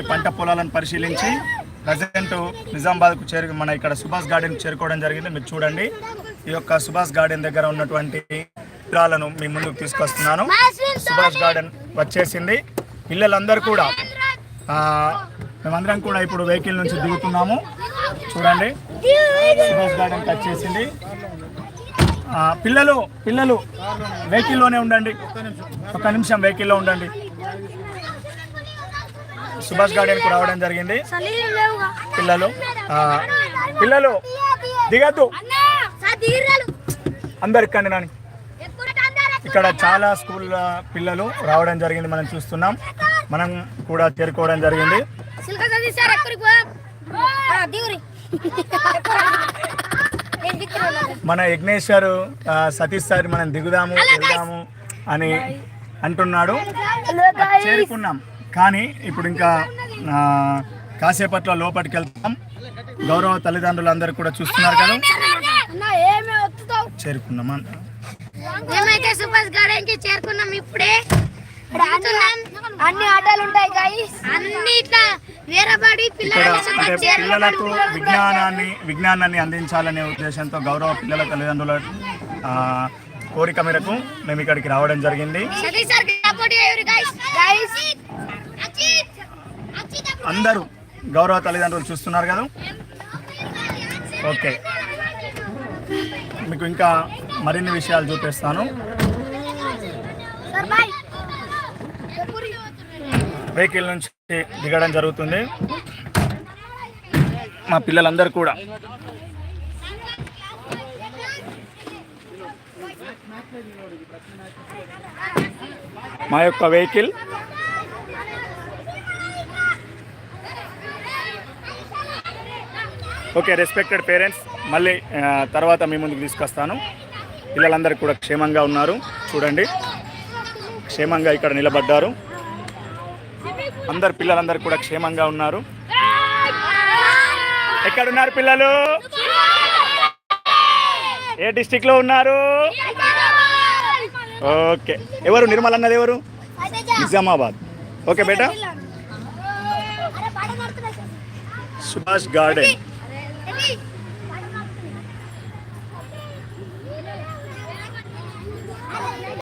పంట పొలాలను పరిశీలించి ప్రజెంట్ నిజామాబాద్కు చేరు మన ఇక్కడ సుభాష్ గార్డెన్ చేరుకోవడం జరిగింది. మీరు చూడండి. ఈ యొక్క సుభాష్ గార్డెన్ దగ్గర ఉన్నటువంటి చిత్రాలను మీ ముందుకు తీసుకొస్తున్నాను. సుభాష్ గార్డెన్ వచ్చేసింది. పిల్లలందరూ కూడా మేమందరం కూడా ఇప్పుడు వెహికల్ నుంచి దిగుతున్నాము. చూడండి. సుభాష్ గార్డెన్కి వచ్చేసింది. పిల్లలు పిల్లలు వెహికల్లోనే ఉండండి. ఒక నిమిషం వెహికల్లో ఉండండి. సుభాష్ గార్డెన్కు రావడం జరిగింది. పిల్లలు పిల్లలు దిగద్దు. అందరు ఇక్కండి నాని. ఇక్కడ చాలా స్కూల్ పిల్లలు రావడం జరిగింది మనం చూస్తున్నాం. మనం కూడా చేరుకోవడం జరిగింది. మన యజ్ఞేశ్వర్ సతీష్ సార్ మనం దిగుదాము వెళ్దాము అని అంటున్నాడు. చేరుకున్నాం. కానీ ఇప్పుడు ఇంకా ఆ, కాసేపట్లో లోపలికి వెళ్తాం గౌరవ తల్లిదండ్రులు అందరూ కూడా చూస్తున్నారు కదా. చేరుకున్నామా? మేమైతే సుభాష్ గార్డెన్కి చేరుకున్నాం ఇప్పుడే. అన్ని ఆటలు ఉంటాయి గైస్ అన్ని ఇట్లా వేరబడి పిల్లలకు విజ్ఞానాన్ని విజ్ఞానాన్ని అందించాలనే ఉద్దేశంతో గౌరవ పిల్లల తల్లిదండ్రుల ఆ, కోరిక మేరకు మేము ఇక్కడికి రావడం జరిగింది. అందరూ గౌరవ తల్లిదండ్రులు చూస్తున్నారు కదా? ఓకే. మీకు ఇంకా మరిన్ని విషయాలు చూపిస్తాను. వెహికల్ నుంచి దిగడం జరుగుతుంది. మా పిల్లలందరూ కూడా. మా యొక్క వెహికల్ ఓకే రెస్పెక్టెడ్ పేరెంట్స్ మళ్ళీ తర్వాత మీ ముందుకు తీసుకొస్తాను. పిల్లలందరూ కూడా క్షేమంగా ఉన్నారు. చూడండి. క్షేమంగా ఇక్కడ నిలబడ్డారు. అందరు పిల్లలందరూ కూడా క్షేమంగా ఉన్నారు. ఎక్కడున్నారు పిల్లలు? ఏ డిస్టిక్లో ఉన్నారు? ఓకే. ఎవరు? నిర్మల్ అన్నది ఎవరు? నిజామాబాద్. ఓకే బేటా? సుభాష్ గార్డెన్.